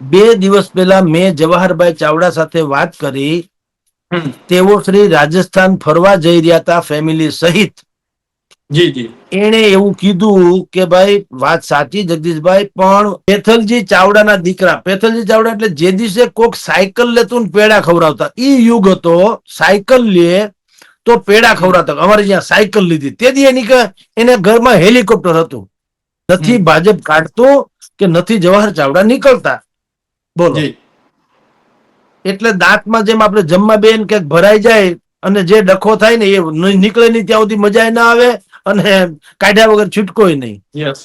બે દિવસ પહેલા મેં જવાહરભાઈ ચાવડા સાથે વાત કરી. તેઓ શ્રી રાજસ્થાન ફરવા જઈ રહ્યા હતા ફેમિલી સહિત. જી જી. એવું કીધું કે ભાઈ વાત સાચી જગદીશભાઈ પણ પેથલજી ચાવડાના દીકરા પેથલજી ચાવડા એટલે જે દિવસે કોક સાયકલ લેતું ને પેડા ખવડાવતા. ઈ યુગ હતો સાયકલ લે તો પેડા ખવડાવતા. અમારે જ્યાં સાયકલ લીધી. તેથી એની એને ઘરમાં હેલિકોપ્ટર હતું. નથી ભાજપ કાઢતું કે નથી જવાહર ચાવડા નીકળતા. બોલો. એટલે દાંતમાં જેમ આપણે જમવા બેન ક્યાંક ભરાઈ જાય અને જે ડખો થાય ને એ નીકળે નહીં ત્યાં સુધી મજા ના આવે અને કાઢ્યા વગર છૂટકોય નહીં.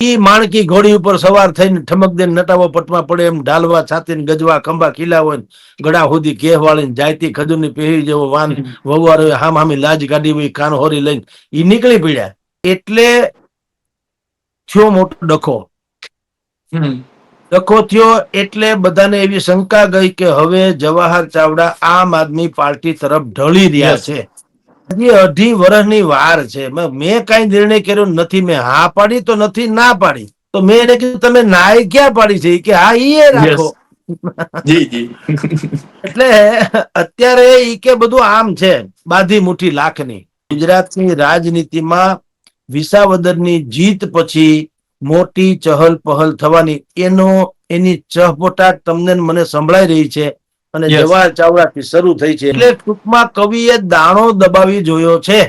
એ માણકી ઘોડી ઉપર સવાર થઈને ઠમક દે નટાવો પટમાં પડે એમ ઢાલવા છાતી ગજવા ખંભા ખીલા ને ગળા સુધી કેહ વાળી જાયતી ખજૂરની પહેરી જેવો વાન વવારો હામ હામી લાજ કાઢી હોય કાન હોરી લઈને ઈ નીકળી પડ્યા. એટલે થયો મોટો ડખો. થયો એટલે બધાને એવી શંકા ગઈ કે હવે જવાહર ચાવડા આમ આદમી પાર્ટી તરફ ઢળી રહ્યા છે. હજી અઢી વર્ષની વાર છે. મેં કઈ નિર્ણય કર્યો નથી. મેં હા પાડી તો નથી ના પાડી. તો મેં એને કીધું તમે નાય ક્યાં પાડી છે? કે હા ઈ એ રાખો. એટલે અત્યારે ઈ કે બધું આમ છે બાધી મુઠ્ઠી લાખની. ગુજરાતની રાજનીતિમાં વિસાવદરની જીત પછી મોટી ચહલ પહલ થવાની. એનો એની ચહપોટાટ તમને મને સંભળાઈ રહી છે અને જવાહર ચાવડાથી શરૂ થઈ છે. એટલે ટૂંકમાં કવિએ દાણો દબાવી જોયો છે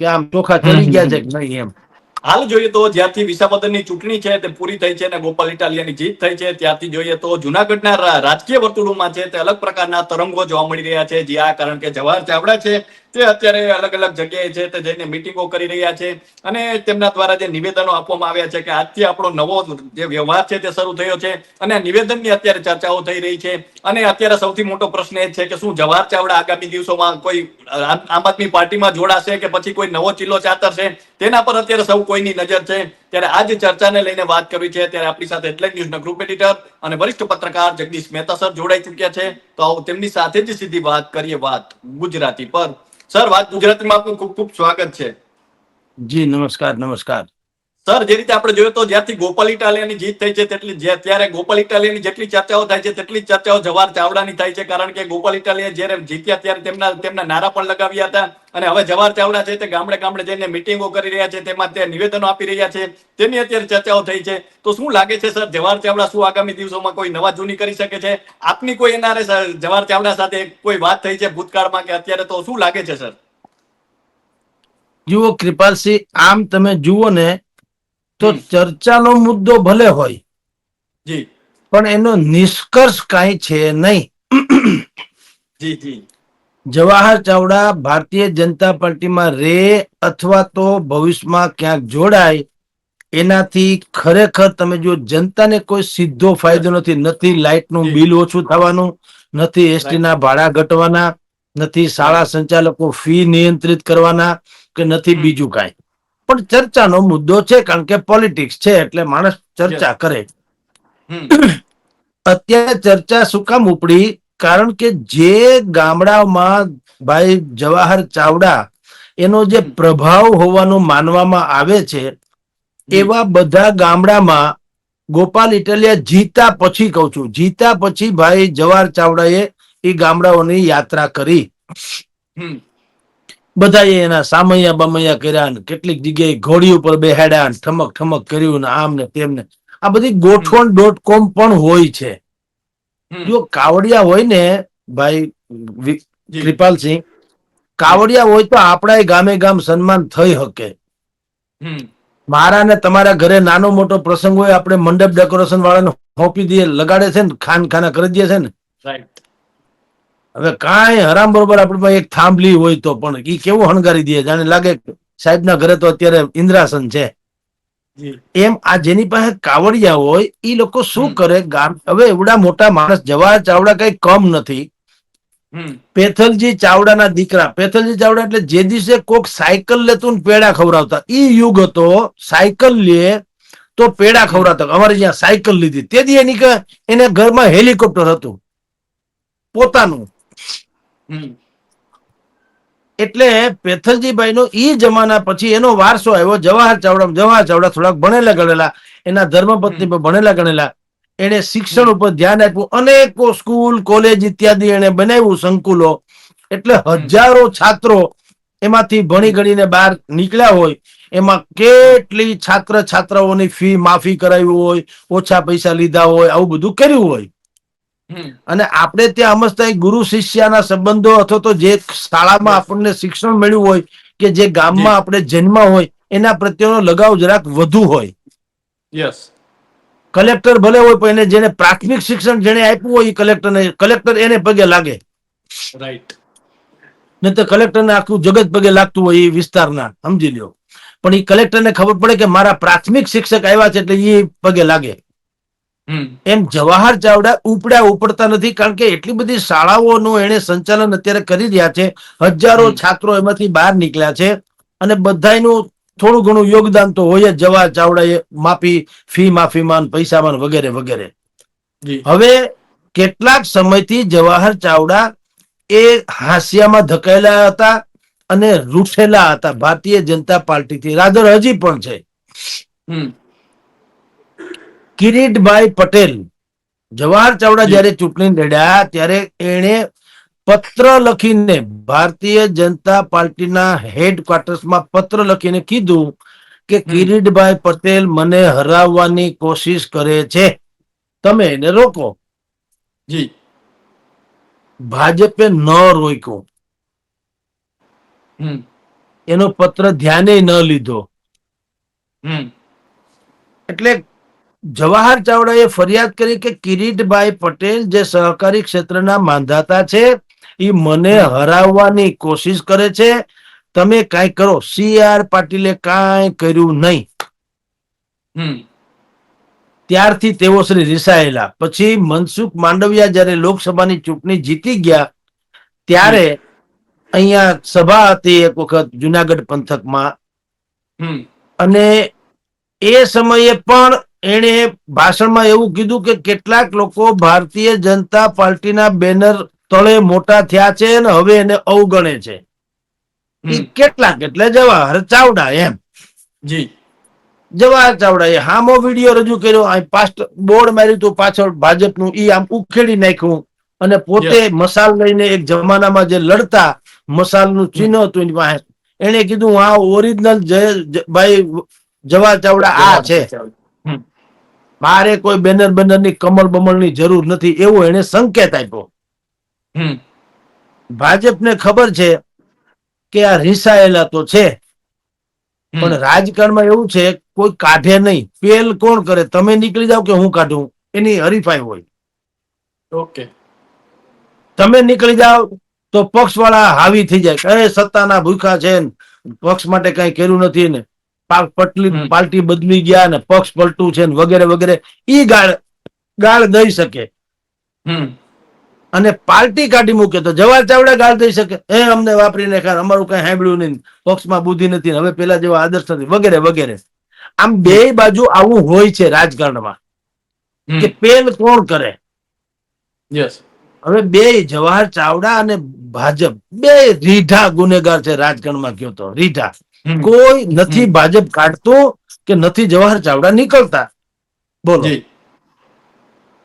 કે આમ ચોખા ચડી ગયા છે કે નહીં એમ? હાલ જોઈએ તો જ્યારથી વિસાવદરની ચૂંટણી છે તે પૂરી થઈ છે અને ગોપાલ ઇટાલિયાની જીત થઈ છે ત્યારથી જોઈએ તો જુનાગઢના રાજકીય વર્તુળોમાં છે તે અલગ પ્રકારના તરંગો જોવા મળી રહ્યા છે. જ્યાં કારણ કે જવાહર ચાવડા છે તે અત્યારે અલગ અલગ જગ્યાએ છે તે જઈને મિટિંગો કરી રહ્યા છે અને તેમના દ્વારા જે નિવેદનો આપવામાં આવ્યા છે કે આજથી આપણો નવો જે વ્યવહાર છે તે શરૂ થયો છે અને નિવેદનની અત્યારે ચર્ચાઓ થઈ રહી છે અને અત્યારે સૌથી મોટો પ્રશ્ન એ છે કે શું જવાહર ચાવડા આગામી દિવસોમાં કોઈ આમ આદમી પાર્ટીમાં જોડાશે કે પછી કોઈ નવો ચિલ્લો ચાતરશે? તેના પર અત્યારે સૌ કોઈની નજર છે. ત્યારે આ જ ચર્ચાને લઈને વાત કરવી છે ત્યારે આપણી સાથે હેડલાઇન ન્યૂઝના ગ્રુપ એડિટર અને વરિષ્ઠ પત્રકાર જગદીશ મહેતા સર જોડાઈ ચૂક્યા છે. તો આવો તેમની સાથે જ સીધી વાત કરીએ વાત ગુજરાતી પર. સર વાત ગુજરાતીમાં આપનું ખૂબ ખૂબ સ્વાગત છે. જી નમસ્કાર નમસ્કાર. સર, જે રીતે આપણે જોયું તો જ્યારથી ગોપાલ ઇટાલિયાની જીત થઈ છે, તેટલી ત્યારે ગોપાલ ઇટાલિયાની જેટલી ચર્ચાઓ થાય છે, તેટલી ચર્ચાઓ જવાહર ચાવડાની થાય છે, કારણ કે ગોપાલ ઇટાલિયા જયારે જીત્યા ત્યારે તેમના તેમના નારા પણ લગાવ્યા હતા. અને હવે જવાહર ચાવડા છે તે ગામડે ગામડે જઈને મિટિંગો કરી રહ્યા છે, તેમાં તે નિવેદનો આપી રહ્યા છે, તેની અત્યારે ચર્ચાઓ થઈ છે. તો શું લાગે છે, સર જવાહર ચાવડા શું આગામી દિવસોમાં કોઈ નવા જૂની કરી શકે છે? આપની કોઈ એના જવાહર ચાવડા સાથે કોઈ વાત થઈ છે ભૂતકાળમાં કે અત્યારે તો શું લાગે છે, સર? જુઓ કૃપાલસિંહ, આમ તમે જુઓ ને તો ચર્ચાનો મુદ્દો ભલે હોય જી. પણ એનો નિષ્કર્ષ કાંઈ છે નહીં. જી જી. જવાહર ચાવડા ભારતીય જનતા પાર્ટીમાં રે અથવા તો ભવિષ્યમાં ક્યાંક જોડાય એનાથી ખરેખર તમે જો જનતાને કોઈ સીધો ફાયદો નથી. નથી લાઇટનું. બિલ ઓછું થવાનું નથી એસટી ના ભાડા ઘટવાના નથી શાળા સંચાલકો ફી નિયંત્રિત કરવાના કે નથી બીજું કાંઈ. પણ ચર્ચાનો મુદ્દો છે કારણ કે પોલિટિક્સ છે એટલે માણસ ચર્ચા કરે. અત્યારે ચર્ચા શું કામ ઉપડી? કારણ કે જે ગામડાઓમાં ભાઈ જવાહર ચાવડા એનો જે પ્રભાવ હોવાનું માનવામાં આવે છે એવા બધા ગામડામાં ગોપાલ ઇટલિયા જીતા પછી કહું છું જીતા પછી ભાઈ જવાહર ચાવડાએ એ ગામડાઓની યાત્રા કરી. બધાએ એના સામૈયા બમૈયા કર્યા ને કેટલીક જગ્યાએ ઘોડી ઉપર બેહાડ્યા ને ઠમક ઠમક કર્યું ને આમ ને તેમને આ બધી ગોઠવણ ડોટ કોમ પણ હોય છે. જો કાવડિયા હોય ને ભાઈ કૃપાલસિંહ કાવડિયા હોય તો આપણા ગામે ગામ સન્માન થઈ શકે. મારા ને તમારા ઘરે નાનો મોટો પ્રસંગ હોય આપણે મંડપ ડેકોરેશન વાળાને સોંપી દઈએ લગાડે છે ને ખાન ખાના કરી દે છે ને. રાઈટ હવે કાંઈ હરામ બરોબર આપણી પાસે એક થાંભલી હોય તો પણ એ કેવું હણગારી દે? જાણે લાગે સાહેબના ઘરે તો અત્યારે ઇન્દ્રાસન છે. એમ આ જેની પાસે કાવડિયા હોય એ લોકો શું કરે? ગામ હવે એવડા મોટા માણસ જવા ચાવડા કઈ કમ નથી. પેથલજી ચાવડાના દીકરા. પેથલજી ચાવડા એટલે જે દિવસે કોક સાયકલ લેતું ને પેડા ખવડાવતા. ઈ યુગ હતો સાયકલ લે તો પેડા ખવડાવતા. અમારે જ્યાં સાયકલ લીધી. તેથી એની એને ઘરમાં હેલિકોપ્ટર હતું. પોતાનું. એટલે પેથલજીભાઈ નો ઈ જમાના પછી એનો વારસો આવ્યો જવાહર ચાવડા જવાહર ચાવડા થોડાક ભણેલા ગણેલા એના ધર્મપત્ની પણ ભણેલા ગણેલા એને શિક્ષણ ઉપર ધ્યાન આપ્યું. અનેકો સ્કૂલ કોલેજ ઇત્યાદિ એને બનાવ્યું સંકુલો. એટલે હજારો છાત્રો એમાંથી ભણી ગણીને બહાર નીકળ્યા હોય. એમાં કેટલી છાત્ર છાત્રાઓની ફી માફી કરાવી હોય ઓછા પૈસા લીધા હોય આવું બધું કર્યું હોય. અને આપણે ત્યાં સમજતા ગુરુ શિષ્યના સંબંધો અથવા તો જે શાળામાં આપણને શિક્ષણ મળ્યું હોય કે જે ગામમાં આપણે જન્મ હોય એના પ્રત્યેનો લગાવ જરાક વધુ હોય. યસ કલેક્ટર ભલે હોય પણ એને જેને પ્રાથમિક શિક્ષણ જેને આપ્યું હોય એ કલેક્ટરને કલેક્ટર એને પગે લાગે. રાઈટ નહીં તો કલેક્ટરને આખું જગત પગે લાગતું હોય એ વિસ્તારના સમજી લ્યો. પણ એ કલેક્ટરને ખબર પડે કે મારા પ્રાથમિક શિક્ષક આવ્યા છે એટલે એ પગે લાગે. એમ જવાહર ચાવડા ઉપડ્યા ઉપડતા નથી કારણ કે એટલી બધી શાળાઓનું એને સંચાલન અત્યારે કરી રહ્યા છે. હજારો છાત્રો એમાંથી બહાર નીકળ્યા છે અને બધાયનું થોડું ઘણું યોગદાન તો હોય જ. જવાહર ચાવડાએ માફી ફી માફીમાન પૈસામાન વગેરે વગેરે. હવે કેટલાક સમયથી જવાહર ચાવડા એ હાસ્યામાં ધકેલા હતા અને રૂઠેલા હતા. ભારતીય જનતા પાર્ટીથી. રાદર હજી પણ છે. કિરીટભાઈ પટેલ. જવાહર ચાવડા જયારે ચૂંટણી લડ્યા ત્યારે એણે પત્ર લખીને ભારતીય જનતા પાર્ટીના હેડક્વાર્ટર્સમાં પત્ર લખીને કીધું કે. કિરીટભાઈ પટેલ મને હરાવવાની કોશિશ કરે છે. તમે એને રોકો. જી. ભાજપે ન રોક્યો. એનો પત્ર ધ્યાને ન લીધો. એટલે જવાહર ચાવડાએ ફરિયાદ કરી કે કિરીટભાઈ પટેલ જે સહકારી ક્ષેત્રના માંધાતા છે એ મને હરાવવાની કોશિશ કરે છે. તમે કાંઈ કરો. સી આર પાટીલે કાંઈ કર્યું નહીં. ત્યારથી તેઓ શ્રી રિસાયેલા. પછી મનસુખ માંડવિયા જ્યારે લોકસભાની ચૂંટણી જીતી ગયા ત્યારે અહીંયા સભા હતી એક વખત જુનાગઢ પંથકમાં. અને એ સમયે પણ એણે ભાષણમાં એવું કીધું કે કેટલાક લોકો ભારતીય જનતા પાર્ટીના બેનર તળે મોટા થયા છે અને હવે એને અવગણે છે. કેટલાક એટલે જવાહર ચાવડા એમ. જી. જવાહર એ હામો વીડિયો રજૂ કર્યો પાસ્ટ બોર્ડ માર્યું હતું પાછળ ભાજપનું ઈ આમ ઉખેડી નાખ્યું અને પોતે મસાલ લઈને એક જમાનામાં જે લડતા મસાલનું ચિહ્ન હતું એની પાસે. એને કીધું આ ઓરિજિનલ જય ભાઈ જવાહર ચાવડા આ છે. મારે કોઈ બેનર બેનર બેનરની કમળની જરૂર નથી એવો એને સંકેત આપ્યો. ભાજપને ખબર છે કે આ રિસાયેલા તો છે પણ રાજકારણમાં એવું છે કોઈ કાઢે નહીં. પેલ કોણ કરે? તમે નીકળી જાઓ કે હું કાઢું? એની હરીફાઈ હોય. ઓકે. તમે નીકળી જાઓ તો પક્ષ વાળા હાવી થઈ જાય અરે સત્તાના ભૂખા છે ને પક્ષ માટે કઈ કર્યું નથી ને. પટલી પાર્ટી બદલી ગયા ને પક્ષ પલટું છે ને વગેરે વગેરે ઈ ગાળ ગાળ દઈ શકે. અને પાર્ટી કાઢી મૂકે તો જવાહર ચાવડા ગાળ દઈ શકે. એ અમને વાપરીને ખાર અમારું કઈ સાંભળ્યું નહીં પક્ષમાં બુદ્ધિ નથી હવે પેલા જેવા આદર્શ નથી વગેરે વગેરે. આમ બે બાજુ આવું હોય છે રાજકારણમાં કે પેલ કોણ કરે? યસ હવે બે જવાહર ચાવડા અને ભાજપ બે રીઢા ગુનેગાર છે રાજકારણમાં કયો તો રીઢા. કોઈ નથી. ભાજપ કાઢતું કે નથી જવાહર ચાવડા નીકળતા? બોલો.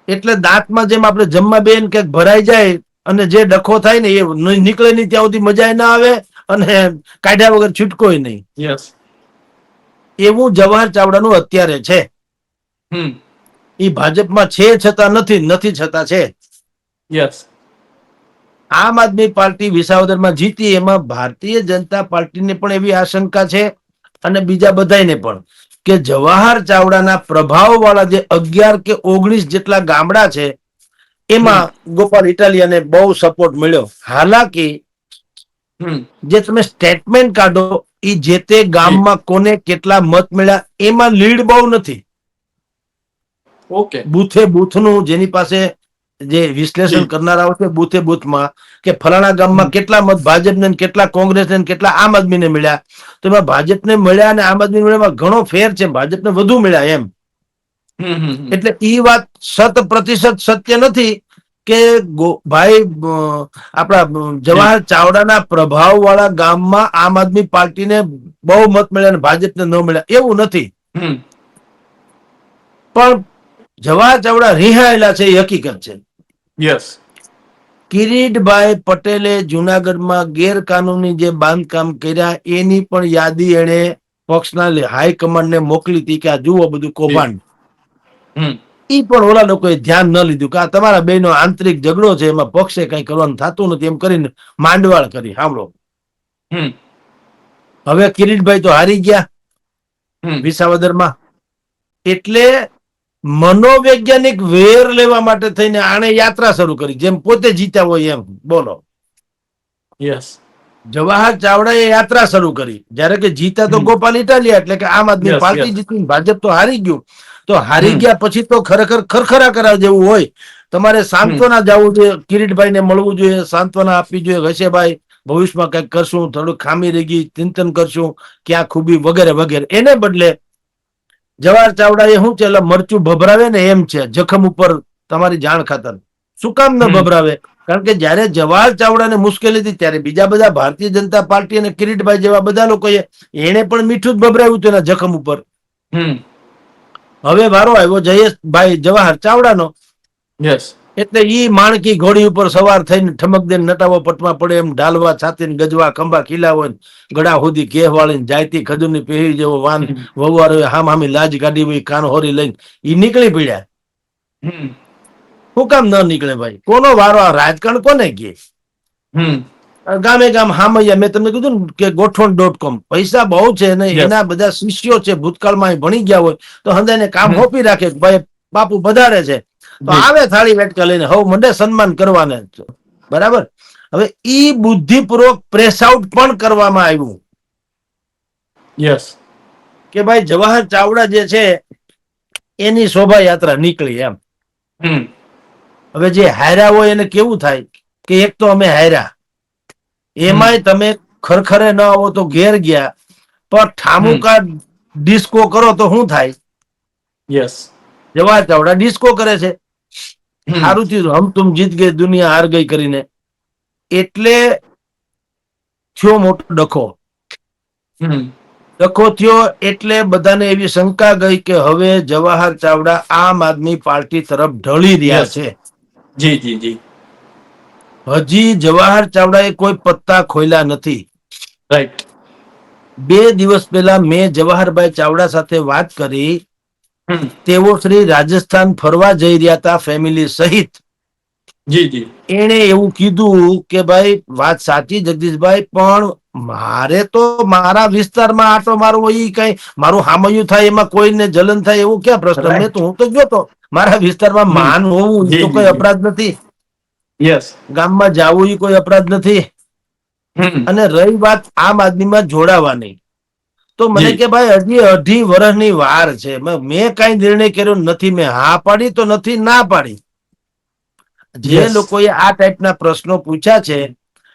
એટલે દાંતમાં જેમ આપણે જમવા બેન કે ભરાઈ જાય અને જે ડખો થાય ને એ નીકળે નહીં ત્યાં સુધી મજા ના આવે અને કાઢ્યા વગર છૂટકો નહીં. યસ. એવું જવાહર ચાવડાનું અત્યારે છે. એ ભાજપમાં છે છતાં નથી નથી છતાં છે. યસ. આમ આદમી પાર્ટી વિસાવદરમાં જીતી એમાં ભારતીય જનતા પાર્ટીને પણ એવી આશંકા છે અને બીજા બધાને પણ કે જવાહર ચાવડાના પ્રભાવ વાળા જે અગિયાર કે ઓગણીસ જેટલા ગામડા છે એમાં ગોપાલ ઇટાલિયાને બહુ સપોર્ટ મળ્યો. હાલાકી જે તમે સ્ટેટમેન્ટ કાઢો એ જે તે ગામમાં કોને કેટલા મત મળ્યા એમાં લીડ બહુ નથી. ઓકે. બુથે બુથનું જેની પાસે જે વિશ્લેષણ. કરનારાઓ છે બુથે બુથમાં કે ફલાણા ગામમાં કેટલા મત ભાજપને ને કેટલા કોંગ્રેસને ને કેટલા આમ આદમીને મળ્યા. તો એમાં ભાજપને મળ્યા અને આમ આદમી મળ્યા ઘણો ફેર છે. ભાજપને વધુ મળ્યા એમ. એટલે એ વાત શત પ્રતિશત સત્ય નથી કે ભાઈ આપણા જવાહર ચાવડાના પ્રભાવ વાળા ગામમાં આમ આદમી પાર્ટીને બહુ મત મળ્યા અને ભાજપને ન મળ્યા. એવું નથી. પણ જવાહર ચાવડા રિહાયેલા છે એ હકીકત છે. યસ કિરીટભાઈ પટેલે જુનાગઢમાં ગેરકાનૂની જે બાંધકામ કર્યા એની પણ યાદી એણે પક્ષના હાઈકમાન્ડને મોકલી હતી કે આ જુઓ બધું કૌભાંડ. ઈ પણ ઓલા લોકોએ ધ્યાન ન લીધું કે આ તમારા બેનો આંતરિક ઝઘડો છે એમાં પક્ષે કઈ કરવાનું થતું નથી એમ કરીને માંડવાળ કરી સાંભળો. હવે કિરીટભાઈ તો હારી ગયા વિસાવદરમાં. એટલે મનોવૈજ્ઞાનિક વેર લેવા માટે થઈને આણે યાત્રા શરૂ કરી. જેમ પોતે જીત્યા હોય એમ. બોલો. યસ જવાહર ચાવડાએ યાત્રા શરૂ કરી. જ્યારે કે જીતા તો ગોપાલ ઇટાલિયા એટલે કે આમ આદમી પાર્ટી જીતી ભાજપ તો હારી ગયું. તો હારી ગયા પછી તો ખરેખર ખરખરા કરાવ જેવું હોય. તમારે સાંત્વના જવું જોઈએ કિરીટભાઈ ને મળવું જોઈએ સાંત્વના આપવી જોઈએ. હશેભાઈ ભવિષ્યમાં કંઈક કરશું થોડું ખામી રહી ગઈ ચિંતન કરશું ક્યાં ખૂબી વગેરે વગેરે. એને બદલે જવાહર ચાવડા એ શું છે? એટલે મરચું ભભરાવે ને એમ છે જખમ ઉપર તમારી જાણ ખાતર. શું કામ ન ભભરાવે? કારણ કે જયારે જવાહર ચાવડાને મુશ્કેલી હતી ત્યારે બીજા બધા ભારતીય જનતા પાર્ટી અને કિરીટભાઈ જેવા બધા લોકોએ એને પણ મીઠું જ ભભરાવ્યું હતું એના જખમ ઉપર. હવે વારો આવ્યો જયેશભાઈ જવાહર ચાવડાનો. યસ એટલે ઈ માણકી ઘોડી ઉપર સવાર થઈને ઠમક દે નટાવો પટમાં પડે એમ ઢાલવા છાતીને ગજવા ખંભા ખીલાવો હોય ગળા સુધી કેહ વાળીને જાયતી ખજૂરની પહેરી જેવો વાન વવારો હામ હામી લાજ કાઢી હોય કાન હોરી લઈને ઈ નીકળી પડ્યા. શું કામ ન નીકળે ભાઈ? કોનો વારો? આ રાજકારણ કોને કે હમ. ગામે ગામ હામૈયા મેં તમને કીધું ને કે ગોઠવણ ડોટ કોમ પૈસા બહુ છે ને એના બધા શિષ્યો છે ભૂતકાળમાં ભણી ગયા હોય તો હંદાને કામ હોપી રાખે ભાઈ બાપુ વધારે છે. તો આવે થાળી વેટકા લઈને. હવ મને સન્માન કરવાને બરાબર? હવે ઈ બુદ્ધિપૂર્વક પ્રેસ આઉટ પણ કરવામાં આવ્યું. યસ કે ભાઈ જવાહર ચાવડા જે છે એની શોભાયાત્રા નીકળી એમ. હવે જે હાર્યા હોય એને કેવું થાય કે એક તો અમે હાર્યા. એમાંય તમે ખરખરે ન આવો તો ઘેર ગયા. પણ ઠામુકા ડિસ્કો કરો તો શું થાય? યસ જવાહર ચાવડા ડિસ્કો કરે છે. સારું થયું હમ તુમ જીત ગઈ દુનિયા હાર ગઈ કરીને. એટલે થયો મોટો ડખો. ડખો થયો એટલે બધાને એવી શંકા ગઈ કે હવે જવાહર ચાવડા આમ આદમી પાર્ટી તરફ ઢળી રહ્યા છે. જી જી જી. હજી જવાહર ચાવડાએ કોઈ પત્તા ખોલ્યા નથી. રાઈટ બે દિવસ પહેલા મેં જવાહરભાઈ ચાવડા સાથે વાત કરી તેઓ શ્રી રાજસ્થાન ફરવા જઈ રહ્યા હતા ફેમિલી સહિત. જી એવું કીધું કે ભાઈ વાત સાચી જગદીશભાઈ પણ મારે તો મારા વિસ્તારમાં આટો મારવો ઈ કઈ મારું હામયું થાય એમાં કોઈને જલન થાય એવું ક્યાં પ્રશ્ન. મેં તો હું તો ગયો તો મારા વિસ્તારમાં. માન હોવું તો કોઈ અપરાધ નથી. યસ ગામમાં જાવું એ કોઈ અપરાધ નથી. અને રહી વાત આમ આદમીમાં જોડાવાની. તો મને કે ભાઈ હજી અઢી વર્ષની વાર છે. મેં કઈ નિર્ણય કર્યો નથી. મેં હા પાડી તો નથી ના પાડી. જે. લોકોએ આ ટાઈપના પ્રશ્નો પૂછ્યા છે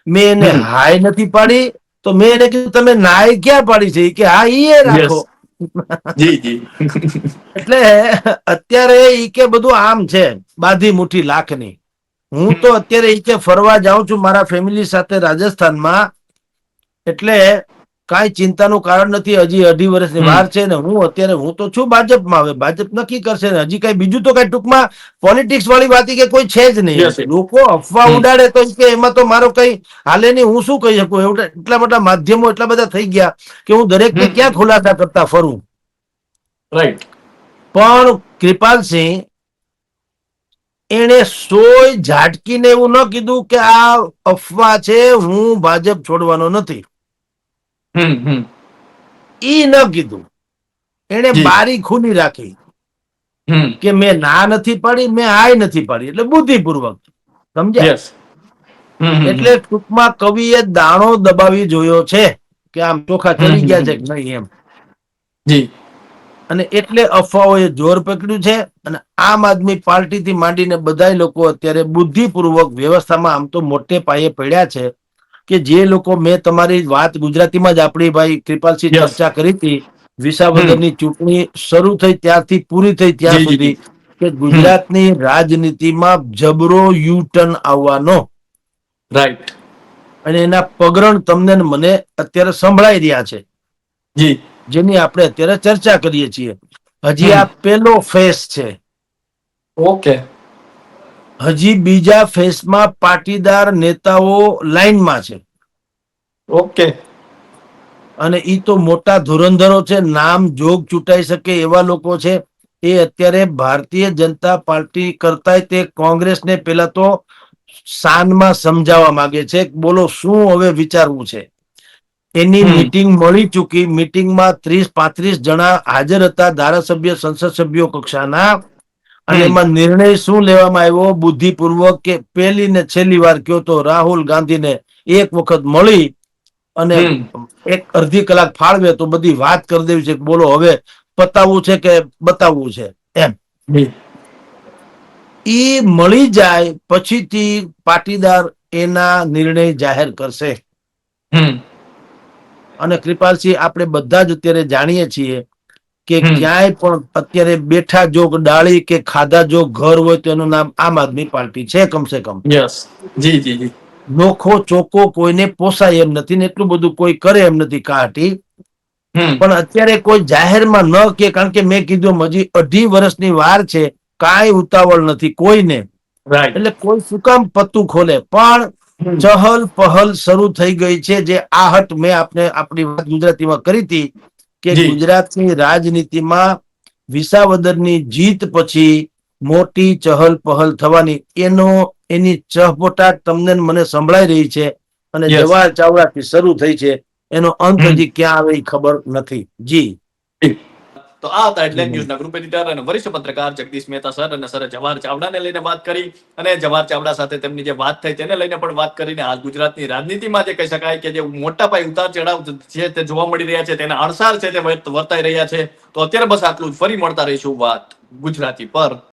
મેં એને હાય નથી પાડી. તો મેં એને કીધું તમે નાય ક્યાં પાડી છે? કે હા એ રાખો. એટલે અત્યારે ઈ કે બધું આમ છે બાધી મુઠ્ઠી લાખની. હું તો અત્યારે ઈ કે ફરવા જાઉં છું મારા ફેમિલી સાથે રાજસ્થાનમાં. એટલે કાંઈ ચિંતાનું કારણ નથી હજી અઢી વર્ષની વાર છે ને હું અત્યારે હું તો છું ભાજપમાં હવે ભાજપ નક્કી કરશે ને હજી કઈ બીજું તો કઈ ટૂંકમાં પોલિટિક્સ વાળી વાત કે કોઈ છે જ નહીં. લોકો અફવા ઉડાડે તો કે એમાં તો મારો કઈ હાલે નહીં હું શું કહી શકું? એવું એટલા બધા માધ્યમો એટલા બધા થઈ ગયા કે હું દરેક ને ક્યાં ખુલાસા કરતા ફરું? રાઈટ પણ કૃપાલસિંહ એણે સોય ઝાટકીને એવું ન કીધું કે આ અફવા છે હું ભાજપ છોડવાનો નથી. ઈ ન કીધું. એને બારી ખુલી રાખી કે મેં ના નથી પાડી મેં આય નથી પાડી. એટલે બુદ્ધિપૂર્વક. સમજ્યા? એટલે ટૂંકમાં કવિએ દાણો દબાવી જોયો છે કે આમ ચોખા ચડી ગયા છે કે નહીં એમ. જી. અને એટલે અફવાઓએ જોર પકડ્યું છે અને આમ આદમી પાર્ટીથી માંડીને બધા લોકો અત્યારે બુદ્ધિપૂર્વક વ્યવસ્થામાં આમ તો મોટે પાયે પડ્યા છે. કે જે લોકો મેં તમારી વાત ગુજરાતીમાં જ આપણી ભાઈ કૃપાલસિંહ ચર્ચા કરી હતી વિસાવદરની ચૂંટણી શરૂ થઈ ત્યારથી પૂરી થઈ ત્યાં સુધી કે ગુજરાતની રાજનીતિમાં જબરો યુટર્ન આવવાનો. રાઈટ અને એના પગરણ તમને મને અત્યારે સંભળાઈ રહ્યા છે. જી. જેની આપણે અત્યારે ચર્ચા કરીએ છીએ. હજી આ પેલો ફેસ છે. ઓકે હજી બીજા ફેસમાં પાટીદાર નેતાઓ લાઈનમાં છે. ઓકે. અને એ તો મોટા ધુરંધરો છે નામ જોગ ચૂંટાઈ શકે એવા લોકો છે. એ અત્યારે ભારતીય જનતા પાર્ટી કરતા તે કોંગ્રેસને પેલા તો શાનમાં સમજાવવા માંગે છે. બોલો શું હવે વિચારવું છે? એની. મીટિંગ મળી ચૂકી. મીટિંગમાં ત્રીસ પાંત્રીસ જણા હાજર હતા ધારાસભ્ય સંસદ સભ્યો કક્ષાના. અને એમાં નિર્ણય શું લેવામાં આવ્યો? બુદ્ધિપૂર્વક કે પહેલી ને છેલ્લી વાર કયો તો રાહુલ ગાંધીને એક વખત મળી અને એક અડધી કલાક ફાળવે તો બધી વાત કરી દેવી છે બોલો હવે પતાવવું છે કે બતાવવું છે? એમ. એ મળી જાય પછીથી પાટીદાર એના નિર્ણય જાહેર કરશે. અને કૃપાલસિંહ આપણે બધા જ અત્યારે જાણીએ છીએ કે ક્યાંય પણ અત્યારે બેઠા જો ડાળી કે ખાધા જો ઘર હોય તો એનું નામ આમ આદમી પાર્ટી છે કમસે કમ. યસ જી જી જી. નોખો ચોખ્ખો કોઈને પોસાય એમ નથી ને એટલું બધું કોઈ કરે એમ નથી કાઢી પણ અત્યારે કોઈ જાહેરમાં ન કે કારણ કે મેં કીધું હજી અઢી વર્ષની વાર છે કાંઈ ઉતાવળ નથી કોઈને. એટલે કોઈ શું કામ પત્તું ખોલે. પણ ચહલ પહલ શરૂ થઈ ગઈ છે જે આહટ મેં આપને આપણી વાત ગુજરાતીમાં કરી હતી કે. ગુજરાતની રાજનીતિમાં વિસાવદરની જીત પછી મોટી ચહલ પહલ થવાની એનો એની ચહપોટા તમને મને સંભળાઈ રહી છે અને જવાહર ચાવડા ચાવડાથી શરૂ થઈ છે. એનો અંત હજી ક્યાં આવે એ ખબર નથી. જી. તો આ હતા હેડલાઇન ન્યૂઝના ગ્રુપ એડિટર અને વરિષ્ઠ પત્રકાર જગદીશ મહેતા સર અને સર જવાહર ચાવડાને લઈને વાત કરી અને જવાહર ચાવડા સાથે તેમની જે વાત થઈ તેને લઈને પણ વાત કરીને હાલ ગુજરાતની રાજનીતિમાં જે કહી શકાય કે જે મોટા પાયે ઉતાર ચઢાવ છે તે જોવા મળી રહ્યા છે તેના અણસાર છે તે વર્તાઈ રહ્યા છે. તો અત્યારે બસ આટલું જ. ફરી મળતા રહીશું વાત ગુજરાતી પર.